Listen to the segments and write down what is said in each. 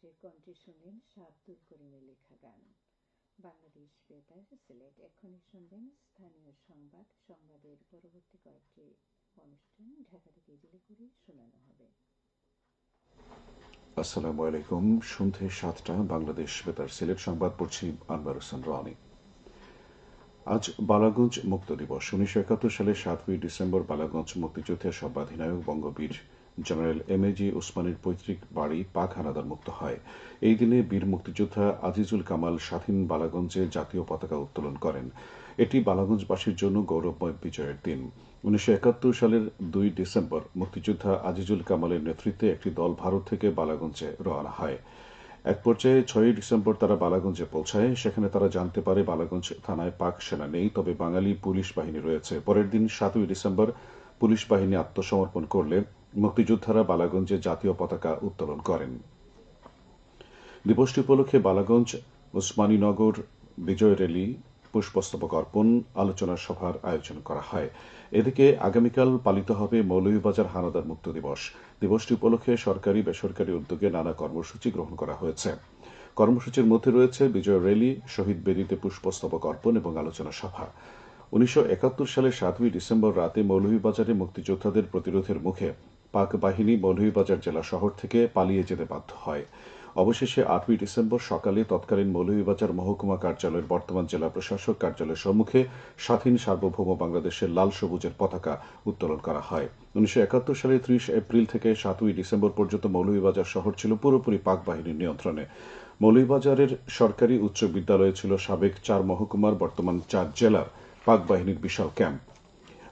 দিবসের কণ্ঠে শুনলেন করিমের লেখা গান। বাংলাদেশ বেতার সিলেট এখনই শুনবেন স্থানীয় সংবাদ। সংবাদের পরবর্তী কয়েকটি অনুষ্ঠান ঢাকা থেকে করে শোনানো হবে। আসসালামু আলাইকুম। সন্ধে সাতটা, বাংলাদেশ বেতার সিলেট সংবাদ পড়ছি আনবার হোসেন রানি। আজ বালাগঞ্জ মুক্ত দিবস। উনিশশো একাত্তর সালের সাতই ডিসেম্বর বালাগঞ্জ মুক্তিযুদ্ধের সর্বাধিনায়ক বঙ্গবীর জেনারেল এম এ জি ওসমানীর পৈতৃক বাড়ি পাক হানাদার মুক্ত হয়। এই দিনে বীর মুক্তিযোদ্ধা আজিজুল কামাল স্বাধীন বালাগঞ্জে জাতীয় পতাকা উত্তোলন করেন। এটি বালাগঞ্জবাসীর জন্য গৌরবময় বিজয়ের দিন। উনিশশো একাত্তর সালের দুই ডিসেম্বর মুক্তিযোদ্ধা আজিজুল কামালের নেতৃত্বে একটি দল ভারত থেকে বালাগঞ্জে রওনা হয়। এক পর্যায়ে ছয়ই ডিসেম্বর তারা বালাগঞ্জে পৌঁছায়। সেখানে তারা জানতে পারে বালাগঞ্জ থানায় পাক সেনা নেই, তবে বাঙালি পুলিশ বাহিনী রয়েছে। পরের দিন সাতই ডিসেম্বর পুলিশ বাহিনী আত্মসমর্পণ করলে মুক্তিযোদ্ধারা বালাগঞ্জে জাতীয় পতাকা উত্তোলন করেন। দিবসটি উপলক্ষে বালাগঞ্জ ওসমানীনগর বিজয় র্যালি, পুষ্পস্তবক অর্পণ, আলোচনা সভার আয়োজন করা হয়। এদিকে আগামীকাল পালিত হবে মৌলভীবাজার হানাদার মুক্ত দিবস। দিবসটি উপলক্ষে সরকারি, বেসরকারি উদ্যোগে নানা কর্মসূচি গ্রহণ করা হয়েছে। কর্মসূচির মধ্যে রয়েছে বিজয় র্যালি, শহীদ বেদিতে পুষ্পস্তবক অর্পণ এবং আলোচনা সভা। উনিশশো একাত্তর সালের সাতই ডিসেম্বর রাতে মৌলভীবাজারে মুক্তিযোদ্ধাদের প্রতিরোধের মুখে পাক বাহিনী মৌলভীবাজার জেলা শহর থেকে পালিয়ে যেতে বাধ্য হয়। অবশেষে আটই ডিসেম্বর সকালে তৎকালীন মৌলভীবাজার মহকুমা কার্যালয়ের বর্তমান জেলা প্রশাসক কার্যালয়ের সম্মুখে স্বাধীন সার্বভৌম বাংলাদেশের লাল সবুজের পতাকা উত্তোলন করা হয়। উনিশশো সালের ত্রিশ এপ্রিল থেকে সাতই ডিসেম্বর পর্যন্ত মৌলভীবাজার শহর ছিল পুরোপুরি পাক বাহিনীর নিয়ন্ত্রণে। মৌলভীবাজারের সরকারি উচ্চ বিদ্যালয়ে ছিল সাবেক চার মহকুমার বর্তমান চার জেলার পাক বাহিনীর বিশাল ক্যাম্প।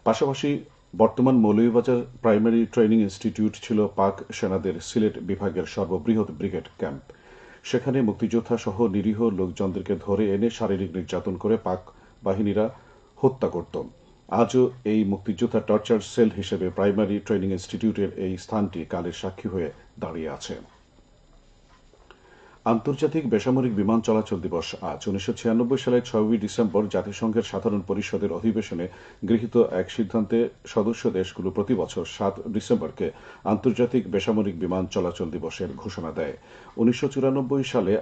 পাশাপাশি বর্তমান মৌলভীবাজার প্রাইমারি ট্রেনিং ইনস্টিটিউট ছিল পাক সেনাদের সিলেট বিভাগের সর্ববৃহৎ ব্রিগেড ক্যাম্প। সেখানে মুক্তিযোদ্ধা সহ নিরীহ লোকজনদেরকে ধরে এনে শারীরিক নির্যাতন করে পাক বাহিনীরা হত্যা করত। আজও এই মুক্তিযোদ্ধা টর্চার সেল হিসেবে প্রাইমারি ট্রেনিং ইনস্টিটিউটের এই স্থানটি কালের সাক্ষী হয়ে দাঁড়িয়ে আছে। আন্তর্জাতিক বেসামরিক বিমান চলাচল দিবস আজ। উনিশশো সালের ছয়ই ডিসেম্বর জাতিসংঘের সাধারণ পরিষদের অধিবেশনে গৃহীত এক সিদ্ধান্তে সদস্য দেশগুলো প্রতি বছর সাত ডিসেম্বরকে আন্তর্জাতিক বেসামরিক বিমান চলাচল দিবসের ঘোষণা দেয়। উনিশশো চুরানব্বই সালে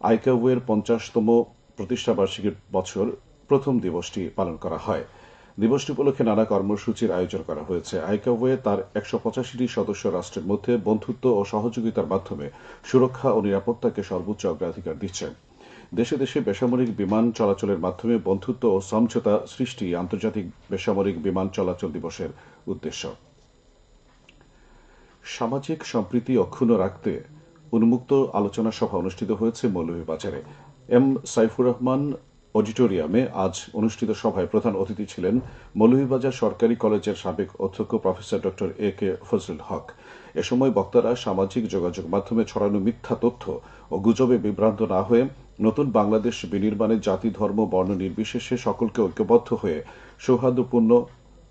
আইকাওয়ের পঞ্চাশতম প্রতিষ্ঠাবার্ষিকীর বছর প্রথম দিবসটি পালন করা হয়। দিবসটি উপলক্ষে নানা কর্মসূচির আয়োজন করা হয়েছে। আইকাওয়ে তার একশো পঁচাশিটি সদস্য রাষ্ট্রের মধ্যে বন্ধুত্ব ও সহযোগিতার মাধ্যমে সুরক্ষা ও নিরাপত্তাকে সর্বোচ্চ অগ্রাধিকার দিচ্ছে দেশে দেশে বেসামরিক বিমান চলাচলের মাধ্যমে বন্ধুত্ব ও সমঝোতা সৃষ্টি আন্তর্জাতিক বেসামরিক বিমান চলাচল দিবসের উদ্দেশ্য। সামাজিক সম্প্রীতি অক্ষুণ্ণ রাখতে উন্মুক্ত আলোচনা সভা অনুষ্ঠিত হয়েছে মৌলভীবাজারে। এম সাইফুর রহমান অডিটোরিয়ামে আজ অনুষ্ঠিত সভায় প্রধান অতিথি ছিলেন মৌলভীবাজার সরকারি কলেজের সাবেক অধ্যক্ষ প্রফেসর ড এ কে ফজলুল হক। এ সময় বক্তারা সামাজিক যোগাযোগ মাধ্যমে ছড়ানো মিথ্যা তথ্য ও গুজবে বিভ্রান্ত না হয়ে নতুন বাংলাদেশ বিনির্মাণে জাতি, ধর্ম, বর্ণ নির্বিশেষে সকলকে ঐক্যবদ্ধ হয়ে সৌহার্দ্যপূর্ণ,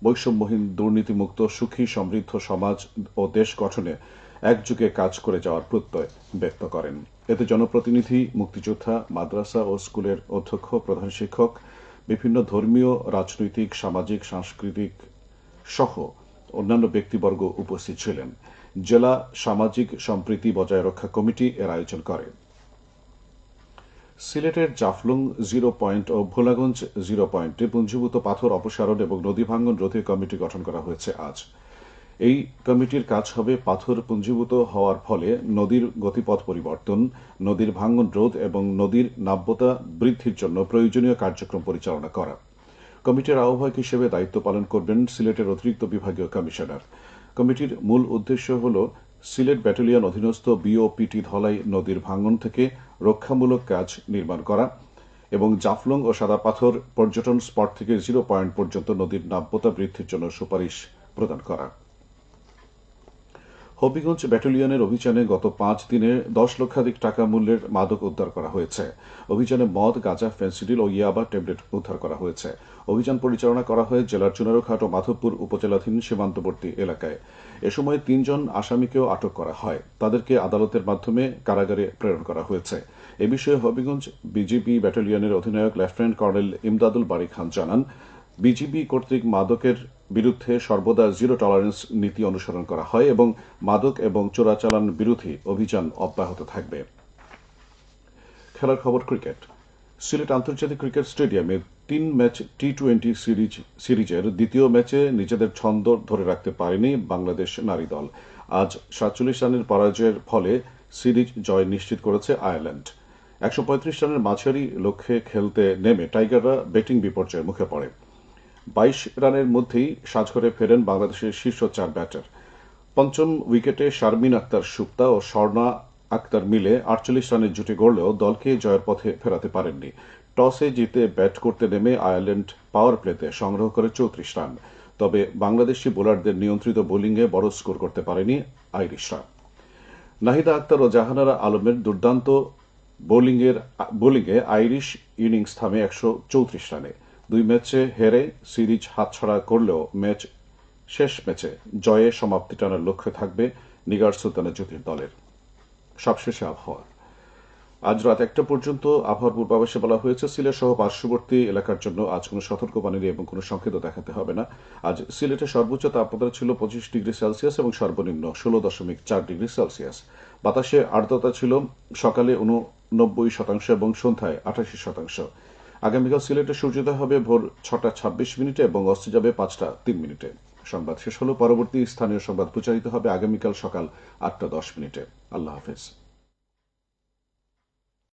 বৈষম্যহীন, দুর্নীতিমুক্ত, সুখী, সমৃদ্ধ সমাজ ও দেশ গঠনে একযুগে কাজ করে যাওয়ার প্রত্যয় ব্যক্ত করেন। এতে জনপ্রতিনিধি, মুক্তিযোদ্ধা, মাদ্রাসা ও স্কুলের অধ্যক্ষ, প্রধান শিক্ষক, বিভিন্ন ধর্মীয়, রাজনৈতিক, সামাজিক, সাংস্কৃতিক সহ অন্যান্য ব্যক্তিবর্গ উপস্থিত ছিলেন। জেলা সামাজিক সম্প্রীতি বজায় রক্ষা কমিটি এর আয়োজন করে। সিলেটের জাফলং জিরো পয়েন্ট ও ভোলাগঞ্জ জিরো পয়েন্টে পুঞ্জীভূত পাথর অপসারণ এবং নদী ভাঙ্গন রোধে কমিটি গঠন করা হয়েছে আজ। এই কমিটির কাজ হবে পাথর পুঞ্জীভূত হওয়ার ফলে নদীর গতিপথ পরিবর্তন, নদীর ভাঙ্গন রোধ এবং নদীর নাব্যতা বৃদ্ধির জন্য প্রয়োজনীয় কার্যক্রম পরিচালনা করা। কমিটির আহ্বায়ক হিসেবে দায়িত্ব পালন করবেন সিলেটের অতিরিক্ত বিভাগীয় কমিশনার। কমিটির মূল উদ্দেশ্য হল সিলেট ব্যাটালিয়ন অধীনস্থ বিওপিটি ধলাই নদীর ভাঙ্গন থেকে রক্ষামূলক কাজ নির্মাণ করা এবং জাফলং ও সাদা পাথর পর্যটন স্পট থেকে জিরো পয়েন্ট পর্যন্ত নদীর নাব্যতা বৃদ্ধির জন্য সুপারিশ প্রদান করা। হবিগঞ্জ ব্যাটালিয়নের অভিযানে গত পাঁচ দিনে দশ লক্ষাধিক টাকা মূল্যের মাদক উদ্ধার করা হয়েছে। অভিযানে মদ, গাঁজা, ফেন্সিডিল ও ইয়াবা ট্যাবলেট উদ্ধার করা হয়েছে। অভিযান পরিচালনা করা হয় জেলার চুনারুঘাট ও মাধবপুর উপজেলাধীন সীমান্তবর্তী এলাকায়। এ সময় তিনজন আসামিকেও আটক করা হয়। তাদেরকে আদালতের মাধ্যমে কারাগারে প্রেরণ করা হয়েছে। এ বিষয়ে হবিগঞ্জ বিজিবি ব্যাটালিয়নের অধিনায়ক লেফটেন্যান্ট কর্নেল ইমদাদুল বারি খান জানান, বিজিবি কর্তৃক মাদকের বিরুদ্ধে সর্বদা জিরো টলারেন্স নীতি অনুসরণ করা হয় এবং মাদক এবং চোরাচালান বিরোধী অভিযান অব্যাহত থাকবে। খেলার খবর ক্রিকেট। সিলেট আন্তর্জাতিক ক্রিকেট স্টেডিয়ামে তিন ম্যাচ টি টোয়েন্টি সিরিজ, সিরিজের দ্বিতীয় ম্যাচে নিজেদের ছন্দ ধরে রাখতে পারেনি বাংলাদেশ নারী দল। আজ সাতচল্লিশ রানের পরাজয়ের ফলে সিরিজ জয় নিশ্চিত করেছে আয়ারল্যান্ড। একশো পঁয়ত্রিশ রানের মাঝারি লক্ষ্যে খেলতে নেমে টাইগাররা ব্যাটিং বিপর্যয়ের মুখে পড়ে। বাইশ রানের মধ্যেই সাজঘরে ফেরেন বাংলাদেশের শীর্ষ চার ব্যাটার। পঞ্চম উইকেটে শারমিন আক্তার সুপ্তা ও স্বর্ণা আক্তার মিলে আটচল্লিশ রানের জুটি গড়লেও দলকে জয়ের পথে ফেরাতে পারেননি। টসে জিতে ব্যাট করতে নেমে আয়ারল্যান্ড পাওয়ার প্লেতে সংগ্রহ করে চৌত্রিশ রান। তবে বাংলাদেশি বোলারদের নিয়ন্ত্রিত বোলিংয়ে বড় স্কোর করতে পারেনি আইরিশরা। নাহিদা আক্তার ও জাহানারা আলমের দুর্দান্ত বোলিংয়ের, বোলিংয়ে আইরিশ ইনিংস থামে একশো চৌত্রিশ রানে। দুই ম্যাচে হেরে সিরিজ হাতছাড়া করলেও ম্যাচ শেষ ম্যাচে জয়ে সমাপ্তি টানার লক্ষ্যে থাকবে নিগার সুলতানা জ্যোতির দলের। সবশেষে আবহাওয়া। আজ রাত একটা পর্যন্ত আবহাওয়ার পূর্বাভাসে বলা হয়েছে, সিলেট সহ পার্শ্ববর্তী এলাকার জন্য আজ কোনো সতর্কবাণী এবং কোনো সংকেত দেখাতে হবে না। আজ সিলেটে সর্বোচ্চ তাপমাত্রা ছিল পঁচিশ ডিগ্রি সেলসিয়াস এবং সর্বনিম্ন ষোলো দশমিক চার ডিগ্রি সেলসিয়াস। বাতাসে আর্দ্রতা ছিল সকালে উননব্বই শতাংশ এবং সন্ধ্যায় আঠাশি শতাংশ। আগামীকাল সিলেটে সূর্যোদয় হবে ভোর ছটা ছাব্বিশ মিনিটে এবং অস্ত যাবে পাঁচটা তিন মিনিটে। সংবাদ শেষ হল পরবর্তী স্থানীয় সংবাদ প্রচারিত হবে আগামীকাল সকাল আটটা দশ মিনিটে। আল্লাহ হাফেজ।